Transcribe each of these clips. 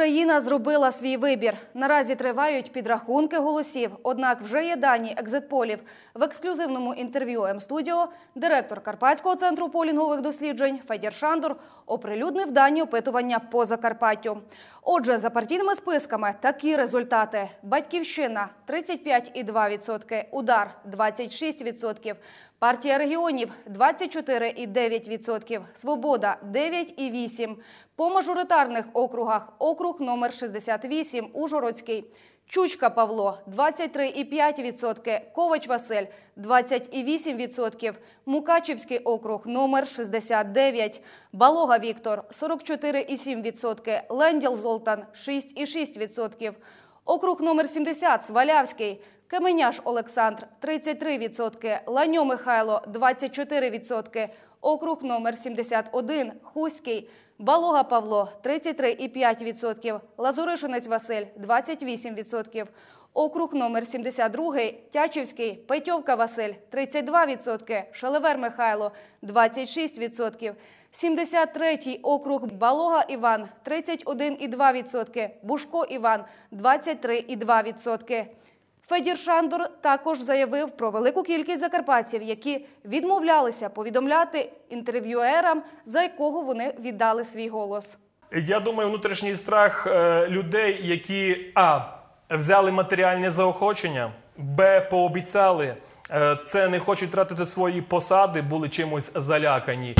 Україна зробила свій вибір. Наразі тривають підрахунки голосів. Однак вже є дані екзитполів. В ексклюзивному інтерв'ю М-студіо директор Карпатського центру полінгових досліджень Федір Шандор оприлюднив дані опитування по Закарпаттю. Отже, за партійними списками такі результати: Батьківщина 35,2%, удар 26%. Партія регіонів 24,9%, Свобода 9,8%. По мажоритарних округах округ номер 68 Ужгородський. Чучка Павло 23,5%, Ковач Василь 20,8%, Мукачівський округ номер 69, Балога Віктор 44,7%, Ленділ Золтан 6,6%, округ номер 70 Свалявський, Каменяш Олександр 33%, Ланьо Михайло 24%, округ номер 71 Хуський, Балога Павло 33,5%, Лазуришинець Василь 28%, округ номер 72 Тячівський, Петьовка Василь 32%, Шелевер Михайло 26%, 73-й округ Балога Іван 31,2%, Бушко Іван 23,2%. Федір Шандор також заявив про велику кількість закарпатців, які відмовлялися повідомляти інтерв'юерам, за якого вони віддали свій голос. Я думаю, внутрішній страх е, людей, які а взяли матеріальне заохочення, б пообіцяли, е, це не хочуть тратити свої посади, були чимось залякані.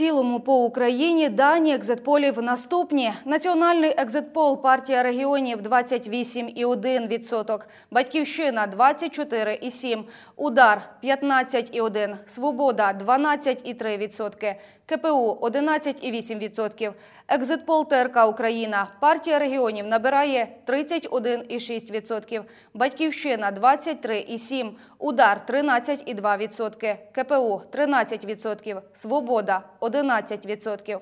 Цілому по Україні. Дані екзитполів наступні. Національний екзитпол партія регіонів 28,1%, Батьківщина 24,7%, Удар 15,1%, Свобода 12,3%, КПУ 11,8%. Екзитпол ТРК Україна. Партія регіонів набирає 31,6%, Батьківщина 23,7%, Удар 13,2%, КПУ 13%, Свобода 11%.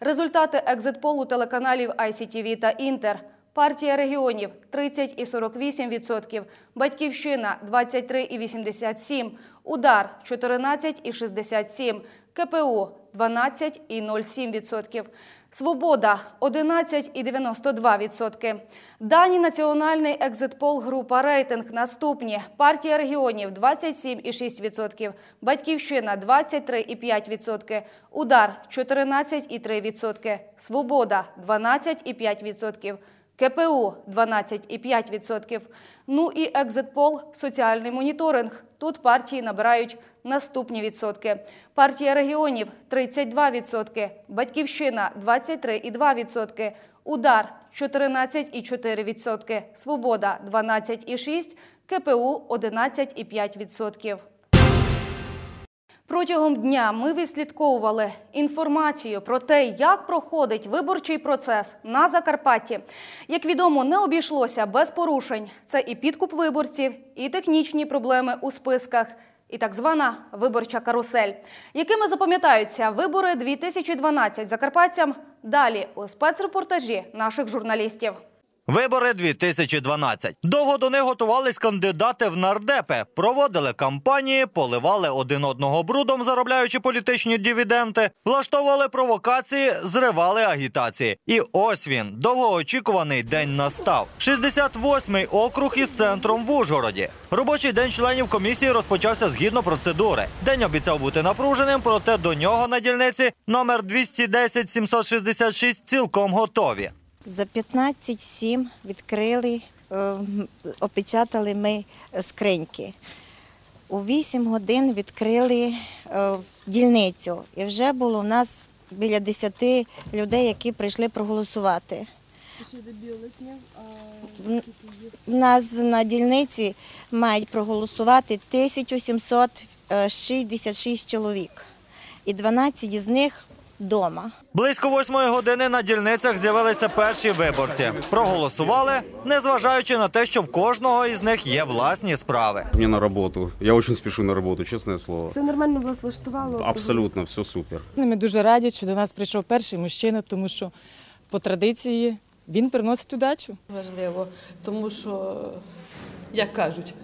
Результати екзитполу телеканалів ICTV та Інтер. Партія регіонів 30,48%, Батьківщина 23,87%, Удар 14,67%, КПУ 12,07%. Свобода 11,92%. Дані Національний екзитпол група рейтинг наступні. Партія регіонів 27,6%, Батьківщина 23,5%, Удар 14,3%, Свобода 12,5%. КПУ 12,5%. Ну і екзитпол соціальний моніторинг. Тут партії набирають наступні відсотки. Партія регіонів 32%, Батьківщина 23,2%, Удар 14,4%, Свобода 12,6%, КПУ 11,5%. Протягом дня ми відслідковували інформацію про те, як проходить виборчий процес на Закарпатті. Як відомо, не обійшлося без порушень. Це і підкуп виборців, і технічні проблеми у списках, і так звана виборча карусель. Якими запам'ятаються вибори 2012 закарпатцям? Далі у спецрепортажі наших журналістів. Вибори 2012. Довго до них готувались кандидати в нардепи, проводили кампанії, поливали один одного брудом, заробляючи політичні дивіденти, влаштовували провокації, зривали агітації. І ось він довгоочікуваний день настав. 68-й округ із центром в Ужгороді. Робочий день членів комісії розпочався згідно процедури. День обіцяв бути напруженим, проте до нього на дільниці номер 210 766 цілком готові. За 15-7 відкрили, е, опечатали ми скриньки. У 8 годин відкрили е, в дільницю. І вже було у нас біля 10 людей, які прийшли проголосувати. У нас на дільниці мають проголосувати 1766 чоловік. І 12 із них вдома. Близько восьмої години на дільницях з'явилися перші виборці. Проголосували, незважаючи на те, що в кожного із них є власні справи. Мне на работу. Я очень спешу на работу, честное слово. Все нормально вас влаштувало? Абсолютно, все супер. Ми дуже раді, що до нас прийшов перший мужчина, тому що по традиції він приносить удачу. Важливо, тому що, як кажуть,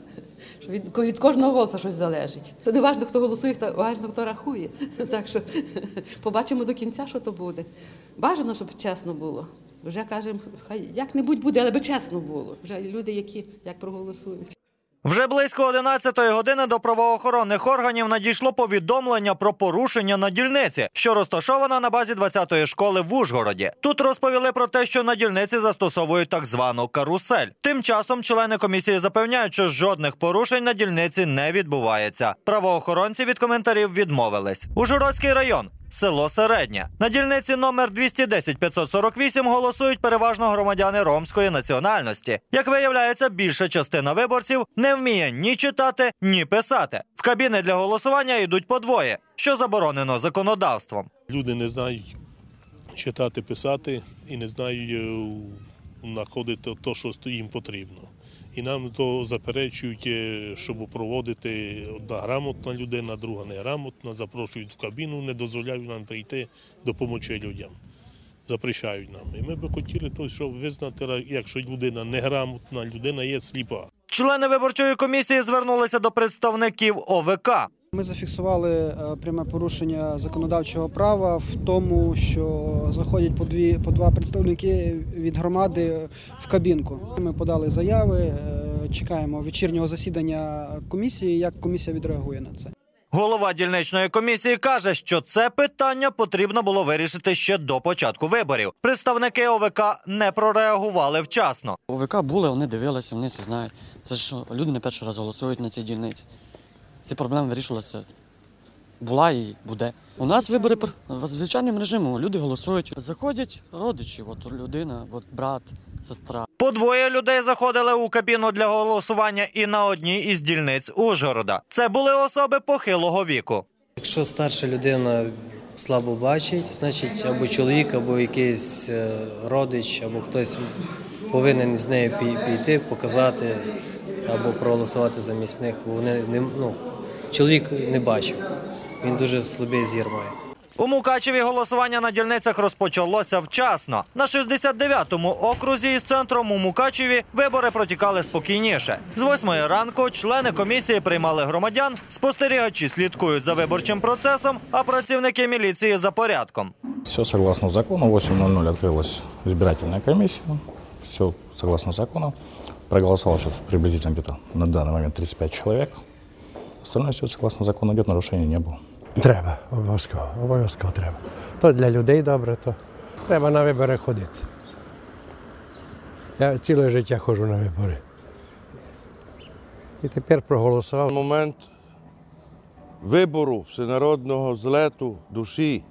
Що від, від кожного голосу щось залежить. Не важливо, хто голосує, хто важливо, хто рахує. Так що побачимо до кінця, що то буде. Бажано, щоб чесно було. Вже кажемо, хай як-небудь буде, але би чесно було. Вже люди, які як проголосують. Вже близько 11-ї години до правоохоронних органів надійшло повідомлення про порушення на дільниці, що розташована на базі 20-ї школи в Ужгороді. Тут розповіли про те, що на дільниці застосовують так звану карусель. Тим часом члени комісії запевняють, що жодних порушень на дільниці не відбувається. Правоохоронці від коментарів відмовились. Ужгородський район. Село Середнє. На дільниці номер 210-548 голосують переважно громадяни ромської національності. Як виявляється, більша частина виборців не вміє ні читати, ні писати. В кабіни для голосування йдуть по двоє, що заборонено законодавством. Люди не знають читати, писати і не знають е, знаходити те, що їм потрібно. І нам то заперечують, е, щоб проводити одна грамотна людина, друга неграмотна, запрошують в кабіну, не дозволяють нам прийти допомогти людям. Запрещають нам. І ми би хотіли, то, щоб визнати, якщо людина неграмотна, людина є сліпа. Члени виборчої комісії звернулися до представників ОВК. Ми зафіксували е, пряме порушення законодавчого права в тому, що заходять по дві по два представники від громади в кабінку. Ми подали заяви, е, чекаємо вечірнього засідання комісії. Як комісія відреагує на це? Голова дільничної комісії каже, що це питання потрібно було вирішити ще до початку виборів. Представники ОВК не прореагували вчасно. ОВК були, вони дивилися, вони все знають. Це ж люди не перший раз голосують на цій дільниці. Ці проблеми вирішувалися. Була і буде. У нас вибори в звичайним режимом. Люди голосують. Заходять родичі, от людина, от брат, сестра. По двоє людей заходили у кабіну для голосування і на одній із дільниць Ужгорода. Це були особи похилого віку. Якщо старша людина слабо бачить, значить або чоловік, або якийсь е, родич, або хтось повинен з нею пі- піти, показати або проголосувати замість них, бо вони не ну, чоловік не бачив. Він дуже слабий зір має. У Мукачеві голосування на дільницях розпочалося вчасно. На 69-му окрузі із центром у Мукачеві вибори протікали спокійніше. З 8 ранку члени комісії приймали громадян, спостерігачі слідкують за виборчим процесом, а працівники міліції за порядком. Все согласно закону. 8.00 открылась избирательная комиссия. Все согласно закону. Проголосовало сейчас приблизительно на данный момент 35 человек. Остальное все согласно закону идет, нарушений не было. Треба, обов'язково, обов'язково треба. То для людей добре, то треба на вибори ходити. Я ціле життя ходжу на вибори. І тепер проголосував. Момент вибору всенародного злету душі,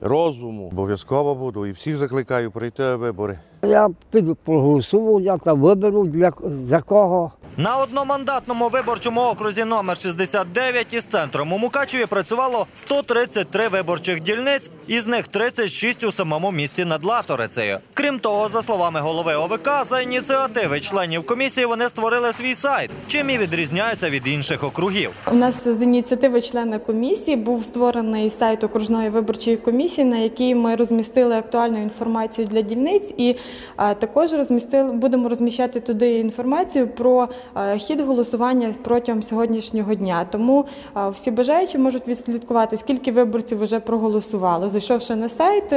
розуму. Обов'язково буду і всіх закликаю прийти на вибори. Я піду проголосую, я там виберу для за кого. На одномандатному виборчому окрузі номер 69 із центром у Мукачеві працювало 133 виборчих дільниць, із них 36 у самому місті над Латорицею. Крім того, за словами голови ОВК, за ініціативи членів комісії вони створили свій сайт, чим і відрізняються від інших округів. У нас з ініціативи члена комісії був створений сайт окружної виборчої комісії, на який ми розмістили актуальну інформацію для дільниць, і також розмістили будемо розміщати туди інформацію про хід голосування протягом сьогоднішнього дня. Тому всі бажаючі можуть відслідкувати, скільки виборців вже проголосувало, зайшовши на сайт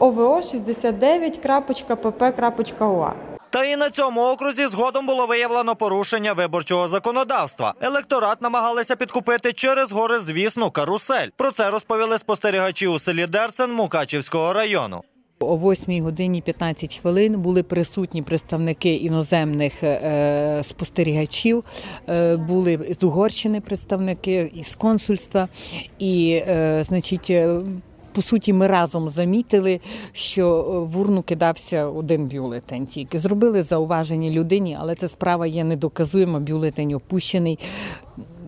ovo69.pp.ua. Та і на цьому окрузі згодом було виявлено порушення виборчого законодавства. Електорат намагалися підкупити через гори звісну карусель. Про це розповіли спостерігачі у селі Дерцен Мукачівського району. О 8 годині 15 хвилин були присутні представники іноземних е, спостерігачів, е, були з Угорщини представники із консульства, і, е, значить, по суті, ми разом замітили, що в урну кидався один бюлетень. Тільки зробили зауваження людині, але ця справа є недоказуєма. Бюлетень опущений.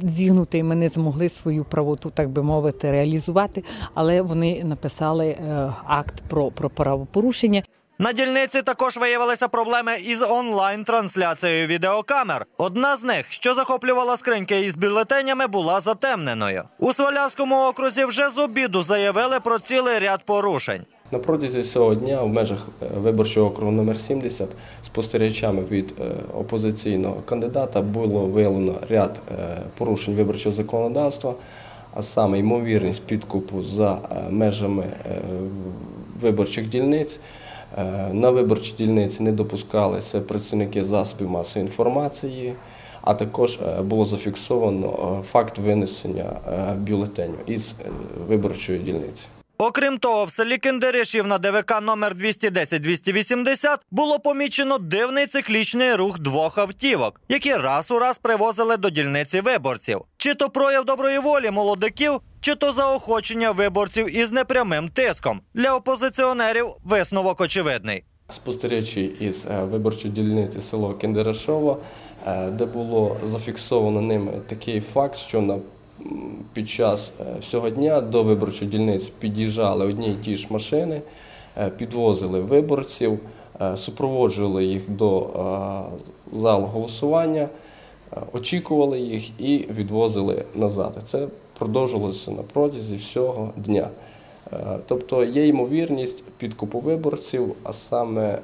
Зігнутий ми не змогли свою правоту, так би мовити, реалізувати, але вони написали е, акт про, про правопорушення. На дільниці також виявилися проблеми із онлайн-трансляцією відеокамер. Одна з них, що захоплювала скриньки із бюлетенями, була затемненою. У Свалявському окрузі вже з обіду заявили про цілий ряд порушень. На протязі цього дня в межах е, виборчого округу номер 70 спостерігачами від е, опозиційного кандидата було виявлено ряд е, порушень виборчого законодавства, а саме ймовірність підкупу за межами виборчих дільниць. Е, На виборчі дільниці не допускалися працівники засобів масової інформації, а також е, було зафіксовано е, факт винесення бюлетеню із виборчої дільниці. Окрім того, в селі Кендеришів на ДВК номер 210-280 було помічено дивний циклічний рух двох автівок, які раз у раз привозили до дільниці виборців. Чи то прояв доброї волі молодиків, чи то заохочення виборців із непрямим тиском. Для опозиціонерів висновок очевидний. Спостерігачі із е, виборчої дільниці село Кендерашово, е, де було зафіксовано ними такий факт, що на під час е, всього дня до виборчої дільниці під'їжджали одні й ті ж машини, е, підвозили виборців, е, супроводжували їх до залу голосування, очікували їх і відвозили назад. Це продовжувалося на протязі всього дня. Тобто є ймовірність підкупу виборців, а саме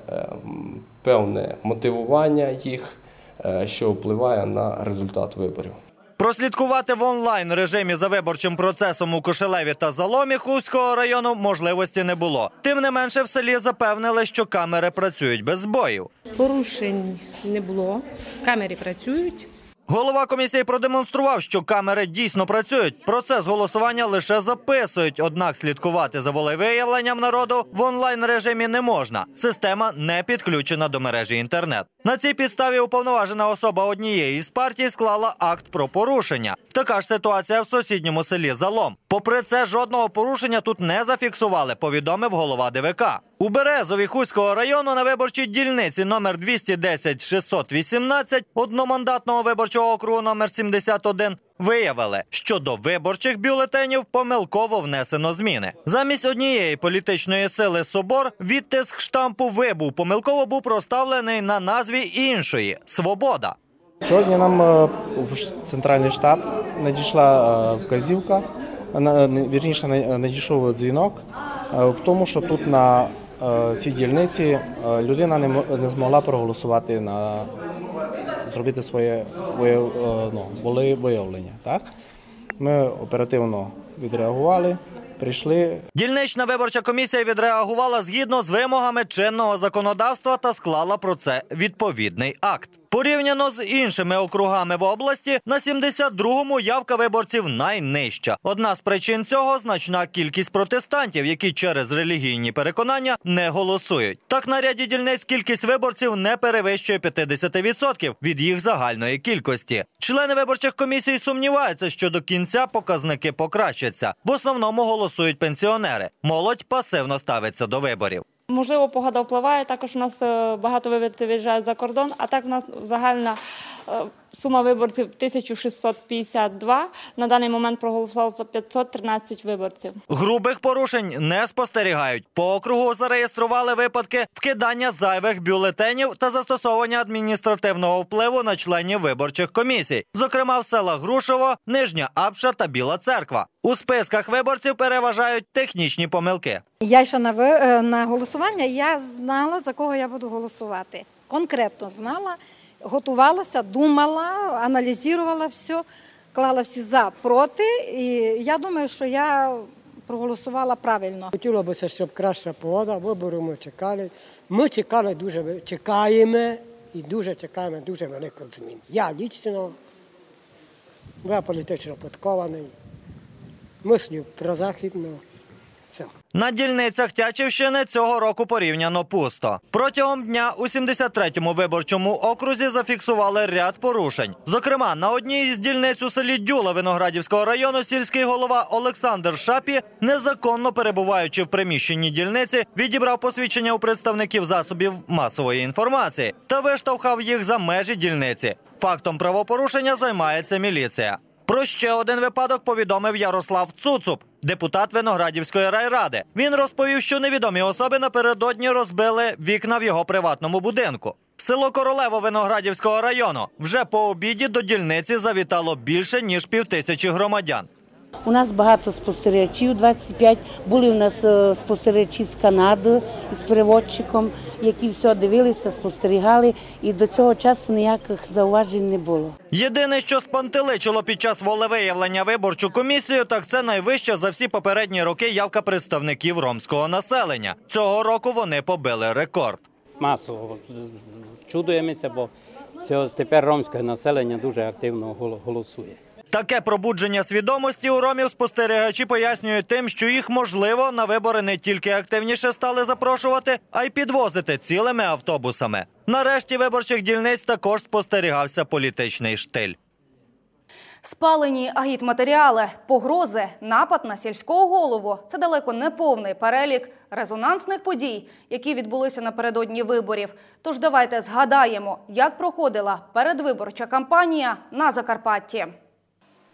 певне мотивування їх, що впливає на результат виборів. Прослідкувати в онлайн режимі за виборчим процесом у Кошелеві та Заломі Хуського району можливості не було. Тим не менше, в селі запевнили, що камери працюють без збоїв. Порушень не було, камери працюють. Голова комісії продемонстрував, що камери дійсно працюють. Процес голосування лише записують. Однак слідкувати за волевиявленням народу в онлайн режимі не можна. Система не підключена до мережі інтернет. На цій підставі уповноважена особа однієї з партій склала акт про порушення. Така ж ситуація в сусідньому селі Залом. Попри це, жодного порушення тут не зафіксували. Повідомив голова ДВК. У Березові Хуського району на виборчій дільниці номер 210-618 одномандатного виборчого округу номер 71 виявили, що до виборчих бюлетенів помилково внесено зміни. Замість однієї політичної сили собор відтиск штампу вибув помилково був проставлений на назві іншої Свобода. Сьогодні нам е, в центральний штаб надійшла е, вказівка, вірніше на- надійшов дзвінок е, в тому, що тут на цій дільниці людина не змогла проголосувати на зробити своє е, ну, були виявлення. Так? Ми оперативно відреагували, прийшли, Дільнична виборча комісія відреагувала згідно з вимогами чинного законодавства та склала про це відповідний акт. Порівняно з іншими округами в області, на 72-му явка виборців найнижча. Одна з причин цього значна кількість протестантів, які через релігійні переконання не голосують. Так на ряді дільниць кількість виборців не перевищує 50% від їх загальної кількості. Члени виборчих комісій сумніваються, що до кінця показники покращаться. В основному голосують пенсіонери. Молодь пасивно ставиться до виборів. Можливо, погода впливає. Також у нас е, багато виборців виїжджають за кордон, а так у нас загальна е, сума виборців 1652. На даний момент проголосувало за 513 виборців. Грубих порушень не спостерігають. По округу зареєстрували випадки вкидання зайвих бюлетенів та застосовування адміністративного впливу на членів виборчих комісій, зокрема в селах Грушово, Нижня Апша та Біла Церква. У списках виборців переважають технічні помилки. Я йшла на, ви- е, на голосування, я знала, за кого я буду голосувати. Конкретно знала, готувалася, думала, аналізувала все, клала всі за, проти. І я думаю, що я проголосувала правильно. Хотілося б, щоб краща погода, вибори ми чекали. Ми чекали дуже, чекаємо і дуже чекаємо дуже великих змін. Я лічно, я політично подкований, мислю прозахідно. Все. На дільницях Тячівщини цього року порівняно пусто. Протягом дня у 73-му виборчому окрузі зафіксували ряд порушень. Зокрема, на одній із дільниць у селі Дюла Виноградівського району сільський голова Олександр Шапі, незаконно перебуваючи в приміщенні дільниці, відібрав посвідчення у представників засобів масової інформації та виштовхав їх за межі дільниці. Фактом правопорушення займається міліція. Про ще один випадок повідомив Ярослав Цуцуп, депутат Виноградівської райради. Він розповів, що невідомі особи напередодні розбили вікна в його приватному будинку. Село Королево Виноградівського району вже по обіді до дільниці завітало більше ніж півтисячі громадян. У нас багато спостерігачів, 25. Були у нас е, спостерігачі з Канади із переводчиком, які все дивилися, спостерігали, і до цього часу ніяких зауважень не було. Єдине, що спантеличило під час волевиявлення виборчу комісію, так це найвища за всі попередні роки явка представників ромського населення. Цього року вони побили рекорд. масово чудуємося, бо тепер ромське населення дуже активно голосує. Таке пробудження свідомості у ромів спостерігачі пояснюють тим, що їх можливо на вибори не тільки активніше стали запрошувати, а й підвозити цілими автобусами. Нарешті виборчих дільниць також спостерігався політичний штиль. Спалені агітматеріали, погрози, напад на сільського голову це далеко не повний перелік резонансних подій, які відбулися напередодні виборів. Тож давайте згадаємо, як проходила передвиборча кампанія на Закарпатті.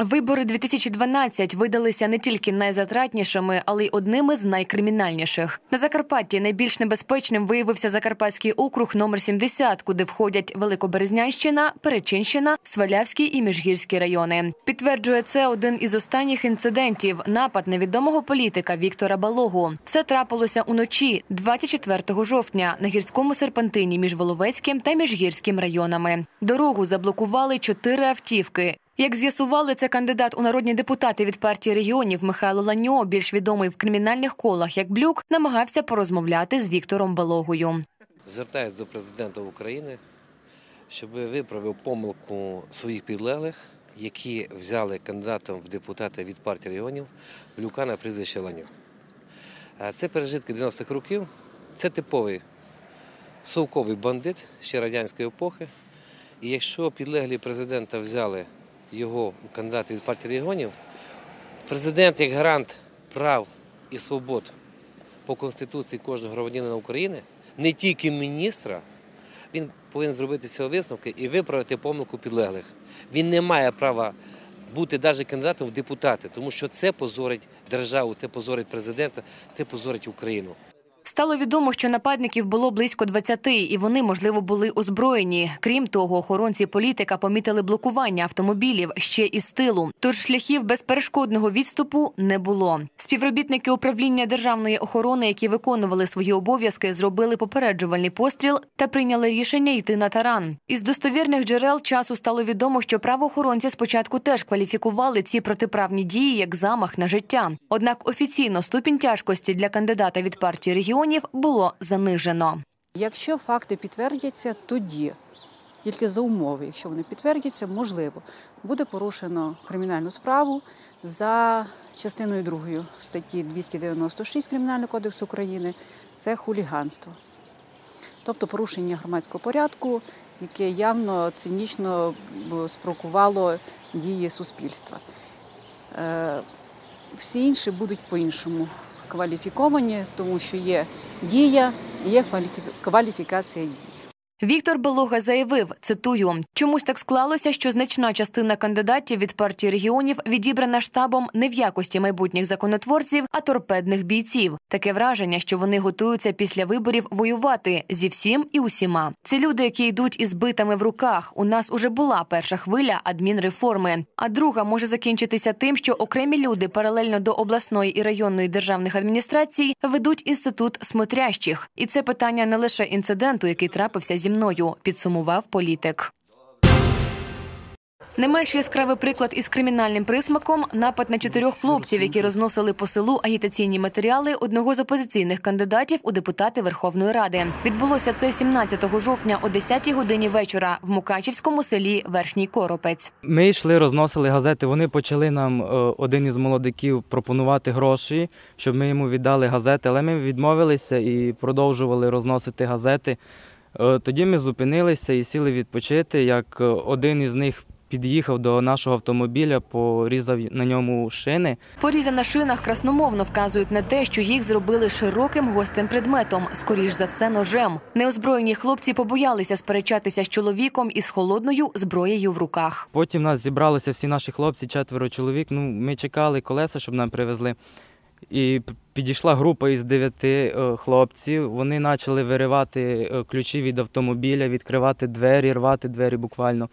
Вибори 2012 видалися не тільки найзатратнішими, але й одними з найкримінальніших. На Закарпатті найбільш небезпечним виявився Закарпатський округ номер 70, куди входять Великоберезнянщина, Перечинщина, Свалявський і Міжгірський райони. Підтверджує це один із останніх інцидентів напад невідомого політика Віктора Балогу. Все трапилося уночі, 24 жовтня, на гірському серпантині між Воловецьким та Міжгірським районами. Дорогу заблокували чотири автівки. Як з'ясували, це кандидат у народні депутати від партії регіонів Михайло Ланьо, більш відомий в кримінальних колах як Блюк, намагався порозмовляти з Віктором Балогою. Звертаюсь до президента України, щоб виправив помилку своїх підлеглих, які взяли кандидатом в депутати від партії регіонів Блюка на прізвище Ланю. Е, Це пережитки 90-х років. Це типовий совковий бандит ще радянської епохи. І якщо підлеглі президента взяли його у кандидата від партії регіонів, президент як гарант прав і свобод по Конституції кожного громадянина України, не тільки міністра, він повинен зробити цього висновки і виправити помилку підлеглих. Він не має права бути навіть кандидатом в депутати, тому що це позорить державу, це позорить президента, це позорить Україну. Стало відомо, що нападників було близько 20, і вони, можливо, були озброєні. Крім того, охоронці політика помітили блокування автомобілів ще і з тилу. Тож шляхів безперешкодного відступу не було. Співробітники управління державної охорони, які виконували свої обов'язки, зробили попереджувальний постріл та прийняли рішення йти на таран. Із достовірних джерел часу стало відомо, що правоохоронці спочатку теж кваліфікували ці протиправні дії як замах на життя. Однак офіційно ступінь тяжкості для кандидата від партії регіонів було занижено. Якщо факти підтвердяться, тоді тільки за умови, якщо вони підтвердяться, можливо, буде порушено кримінальну справу за частиною 2 статті 296 Кримінального кодексу України. Це хуліганство, тобто порушення громадського порядку, яке явно цинічно б, спровокувало дії суспільства. Е, Всі інші будуть по-іншому кваліфіковані, тому що є дія є кваліфі- кваліфікація дій. Віктор Белога заявив, цитую, чомусь так склалося, що значна частина кандидатів від партії регіонів відібрана штабом не в якості майбутніх законотворців, а торпедних бійців. Таке враження, що вони готуються після виборів воювати зі всім і усіма. Це люди, які йдуть із битами в руках. У нас уже була перша хвиля адмінреформи, а друга може закінчитися тим, що окремі люди паралельно до обласної і районної державних адміністрацій ведуть інститут смотрящих. І це питання не лише інциденту, який трапився зі мною, підсумував політик. Не менш яскравий приклад із кримінальним присмаком напад на чотирьох хлопців, які розносили по селу агітаційні матеріали одного з опозиційних кандидатів у депутати Верховної Ради. Відбулося це 17 жовтня о 10 годині вечора в Мукачівському селі Верхній Коропець. Ми йшли, розносили газети. Вони почали нам, е, один із молодиків, пропонувати гроші, щоб ми йому віддали газети, але ми відмовилися і продовжували розносити газети. Е, Тоді ми зупинилися і сіли відпочити, як е, один із них під'їхав до нашого автомобіля, порізав на ньому шини. Поріза на шинах красномовно вказують на те, що їх зробили широким гостим предметом, скоріш за все, ножем. Неозброєні хлопці побоялися сперечатися з чоловіком із холодною зброєю в руках. Потім нас зібралися всі наші хлопці, четверо чоловік. Ну, ми чекали колеса, щоб нам привезли. І підійшла група із дев'яти е, хлопців. Вони почали виривати е, ключі від автомобіля, відкривати двері, рвати двері буквально.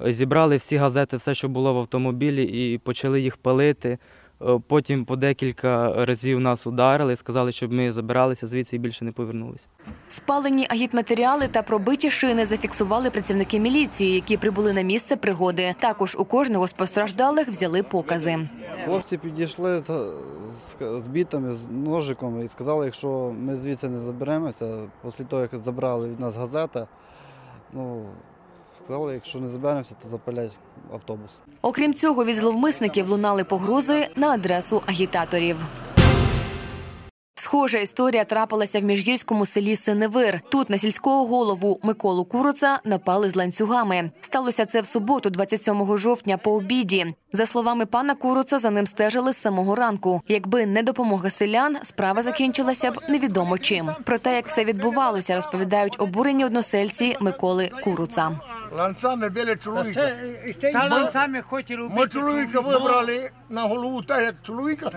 Зібрали всі газети, все, що було в автомобілі, і почали їх палити. Е, Потім по декілька разів нас ударили, сказали, щоб ми забиралися звідси і більше не повернулися. Спалені агітматеріали та пробиті шини зафіксували працівники міліції, які прибули на місце пригоди. Також у кожного з постраждалих взяли покази. Хлопці підійшли з, бітами, з ножиком і сказали, якщо ми звідси не заберемося, після того, як забрали від нас газета, ну, сказали, якщо не заберемося, то запалять автобус. Окрім цього, від зловмисників лунали погрози на адресу агітаторів. Схожа історія трапилася в міжгірському селі Синевир. Тут на сільського голову Миколу Куроца напали з ланцюгами. Сталося це в суботу, 27 жовтня, по обіді. За словами пана Куроца, за ним стежили з самого ранку. Якби не допомога селян, справа закінчилася б невідомо чим. Про те, як все відбувалося, розповідають обурені односельці Миколи Куруца. Ланцами били чоловіка. Та ланцами хотіли Ми вбити чоловіка чоловіка. вибрали на голову так, як чоловіка.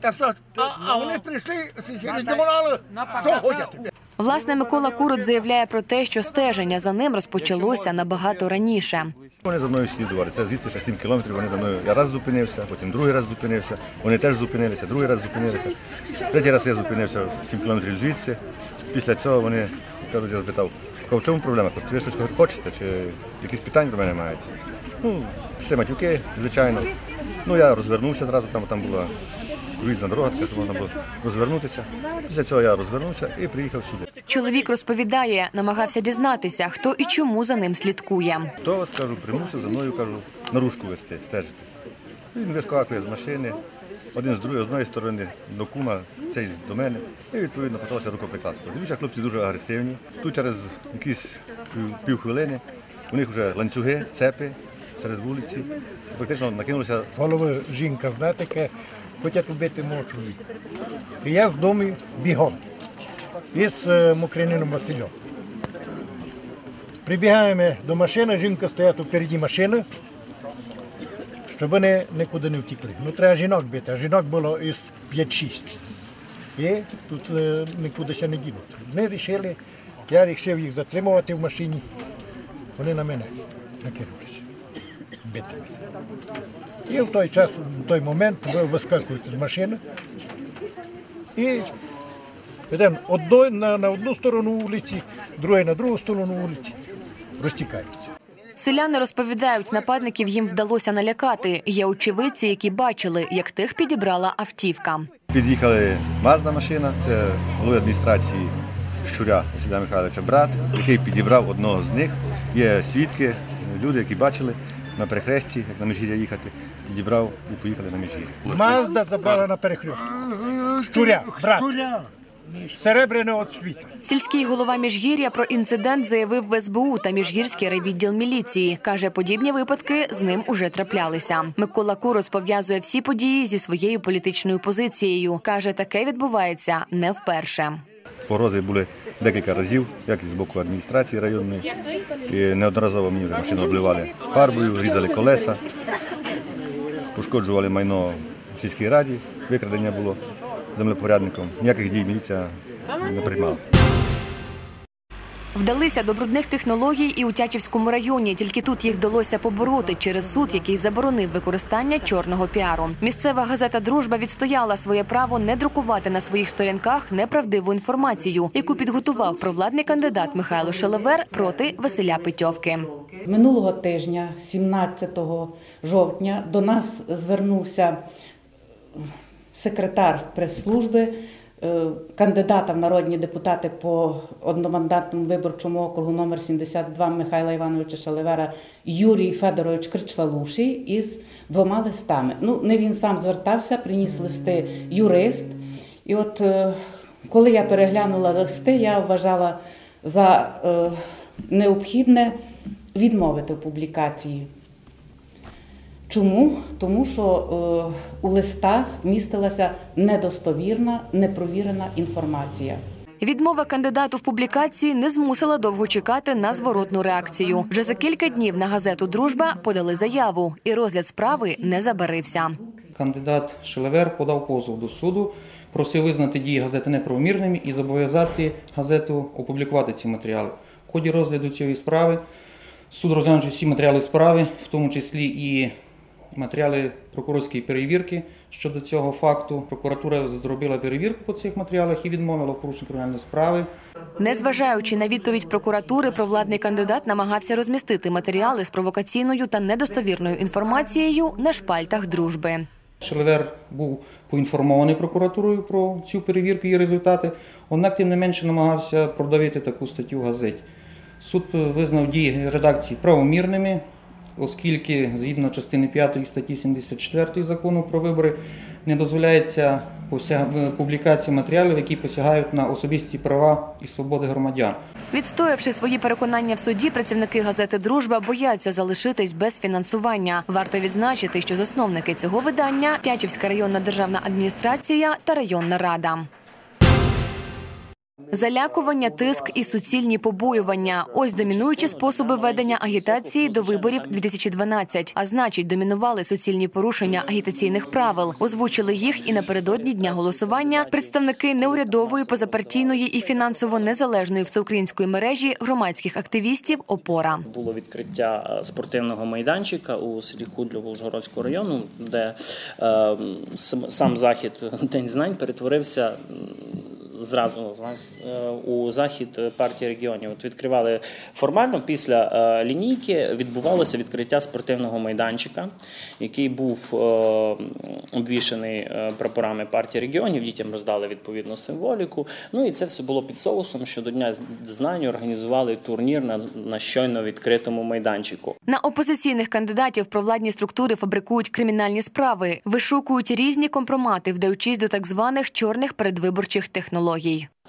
Та що, а, а вони прийшли, сиділи, демонали, що ходять? Власне, Микола Куруц заявляє про те, що стеження за ним розпочалося набагато раніше. Вони за мною слідували. Це звідси ще 7 кілометрів. Вони за мною. Я раз зупинився, потім другий раз зупинився. Вони теж зупинилися, другий раз зупинилися. Третій раз я зупинився 7 кілометрів звідси. Після цього вони кажуть, я запитав, в чому проблема? Тобто ви щось хочете, чи якісь питання до мене мають? Ну, пішли матюки, звичайно. Ну я розвернувся зразу, там, там була різна дорога, така, що можна було розвернутися. Після цього я розвернувся і приїхав сюди. Чоловік розповідає, намагався дізнатися, хто і чому за ним слідкує. Хто вас кажу, примусив за мною кажу, наружку вести, стежити. Він вискакує з машини, один з другої, з одної сторони до кума, цей до мене. І відповідно почалося рукоприкладство. Дивіться, хлопці дуже агресивні. Тут через якісь півхвилини у них вже ланцюги, цепи серед вулиці. Фактично накинулися. Голови жінка, знаєте, яке хочуть вбити мого чоловіка. І я з дому бігом із е, Мокринином Василем. Прибігаємо до машини, жінка стоїть впереді машини, щоб вони нікуди не втекли. Ну, треба жінок бити, а жінок було із 5-6. І тут е, нікуди ще не дінуть. Вони вирішили, я вирішив їх затримувати в машині. Вони на мене накинулися. Бити. І в той час, в той момент ви вискакуєте з машини і йдемо одной на, на одну сторону вулиці, другий на другу сторону вулиці, розтікаються. Селяни розповідають, нападників їм вдалося налякати. Є очевидці, які бачили, як тих підібрала автівка. Під'їхали Мазда машина, це голови адміністрації Щуря Василя Михайловича брат, який підібрав одного з них. Є свідки, люди, які бачили на перехресті, як на Межгір'я їхати, підібрав і поїхали на Межгір'я. Мазда забрала на перехрестку. Щуря, брат. Серебряного цвіта. Сільський голова Міжгір'я про інцидент заявив в СБУ та Міжгірський райвідділ міліції. Каже, подібні випадки з ним уже траплялися. Микола Курос пов'язує всі події зі своєю політичною позицією. Каже, таке відбувається не вперше. Порози були декілька разів, як і з боку адміністрації районної. І неодноразово мені вже машину обливали фарбою, різали колеса, пошкоджували майно в сільській раді, викрадення було землепорядником. Ніяких дій міліція не приймала. Вдалися до брудних технологій і у Тячівському районі. Тільки тут їх вдалося побороти через суд, який заборонив використання чорного піару. Місцева газета Дружба відстояла своє право не друкувати на своїх сторінках неправдиву інформацію, яку підготував провладний кандидат Михайло Шелевер проти Василя Петьовки. Минулого тижня, 17 жовтня, до нас звернувся секретар прес-служби е, кандидата в народні депутати по одномандатному виборчому округу номер 72 Михайла Івановича Шалевера Юрій Федорович Кричвалуший із двома листами. Ну, не він сам звертався, приніс листи юрист. І от е, коли я переглянула листи, я вважала за е, необхідне відмовити в публікації. Чому? Тому що е, у листах містилася недостовірна, непровірена інформація. Відмова кандидату в публікації не змусила довго чекати на зворотну реакцію. Вже за кілька днів на газету Дружба подали заяву, і розгляд справи не забарився. Кандидат Шелевер подав позов до суду, просив визнати дії газети неправомірними і зобов'язати газету опублікувати ці матеріали. В ході розгляду цієї справи Суд розглянув всі матеріали справи, в тому числі і матеріали прокурорської перевірки щодо цього факту. Прокуратура зробила перевірку по цих матеріалах і відмовила в порушенні кримінальної справи. Незважаючи на відповідь прокуратури, провладний кандидат намагався розмістити матеріали з провокаційною та недостовірною інформацією на шпальтах дружби. Шелевер був поінформований прокуратурою про цю перевірку і результати, однак тим не менше намагався продавити таку статтю в газеті. Суд визнав дії редакції правомірними, оскільки згідно частини 5 статті 74 закону про вибори не дозволяється посяг- публікація матеріалів, які посягають на особисті права і свободи громадян. Відстоявши свої переконання в суді, працівники газети Дружба бояться залишитись без фінансування. Варто відзначити, що засновники цього видання Тячівська районна державна адміністрація та районна рада. Залякування, тиск і суцільні побоювання ось домінуючі способи ведення агітації до виборів 2012. А значить, домінували суцільні порушення агітаційних правил. Озвучили їх і напередодні дня голосування представники неурядової, позапартійної і фінансово незалежної всеукраїнської мережі громадських активістів Опора. було відкриття е, спортивного майданчика у селі Худльово Ужгородського району, де е, сам захід День знань перетворився. Зразу е, у захід партії регіонів От відкривали формально після е, лінійки відбувалося відкриття спортивного майданчика, який був е, обвішаний е, прапорами партії регіонів. Дітям роздали відповідну символіку. Ну і це все було під соусом, що до Дня знань організували турнір на, на щойно відкритому майданчику. На опозиційних кандидатів провладні структури фабрикують кримінальні справи, вишукують різні компромати, вдаючись до так званих чорних передвиборчих технологій.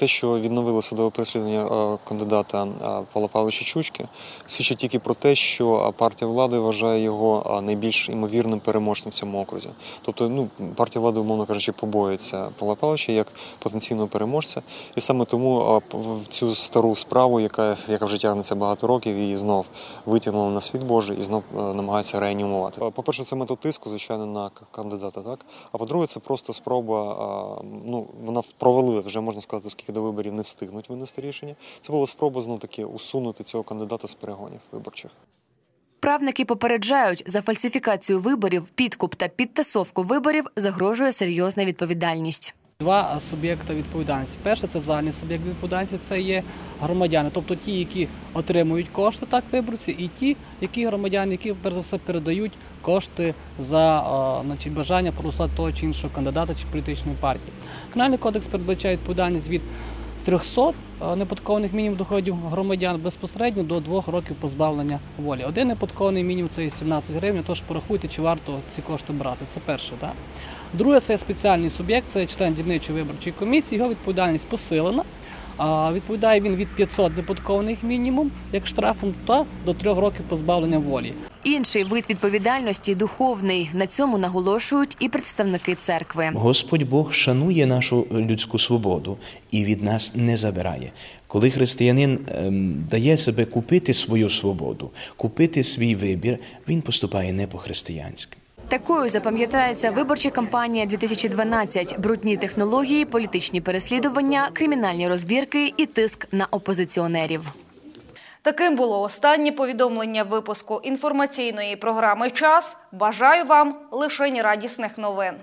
Те, що відновили судове переслідування е, кандидата е, Павла Павловича Чучки, свідчить тільки про те, що е, партія влади вважає його найбільш імовірним переможцем в цьому окрузі. Тобто, ну партія влади, умовно кажучи, побоїться Павла Павловича як потенційного переможця, і саме тому в цю стару справу, яка яка вже тягнеться багато років, її знов витягнули на світ Божий і знов намагаються реанімувати. Е, По-перше, це метод тиску, звичайно, на кандидата, так а по-друге, це просто спроба. Ну вона провалила вже можна сказати, оскільки до виборів не встигнуть винести рішення. Це була спроба знов таки усунути цього кандидата з перегонів виборчих. Правники попереджають, за фальсифікацію виборів, підкуп та підтасовку виборів загрожує серйозна відповідальність. Два суб'єкти відповідальності. Перше це загальний суб'єкт відповідальності, це є громадяни, тобто ті, які отримують кошти, так виборці, і ті, які громадяни, які перш за все передають кошти за значить, бажання проголосувати того чи іншого кандидата чи політичної партії. Кримінальний кодекс передбачає відповідальність від 300 е, неподаткових мінімум доходів громадян безпосередньо до 2 років позбавлення волі. Один неподатковий мінімум це є 17 гривень, тож порахуйте, чи варто ці кошти брати. Це перше. Так? Друге, це спеціальний суб'єкт, це член дільничої виборчої комісії, його відповідальність посилена. А, Відповідає він від 500 неподаткових мінімум, як штрафом, та до 3 років позбавлення волі. Інший вид відповідальності духовний. На цьому наголошують і представники церкви. Господь Бог шанує нашу людську свободу і від нас не забирає. Коли християнин ем, дає себе купити свою свободу, купити свій вибір, він поступає не по-християнськи. Такою запам'ятається виборча кампанія 2012. Брудні технології, політичні переслідування, кримінальні розбірки і тиск на опозиціонерів. Таким було останнє повідомлення випуску інформаційної програми Час. Бажаю вам лишень радісних новин.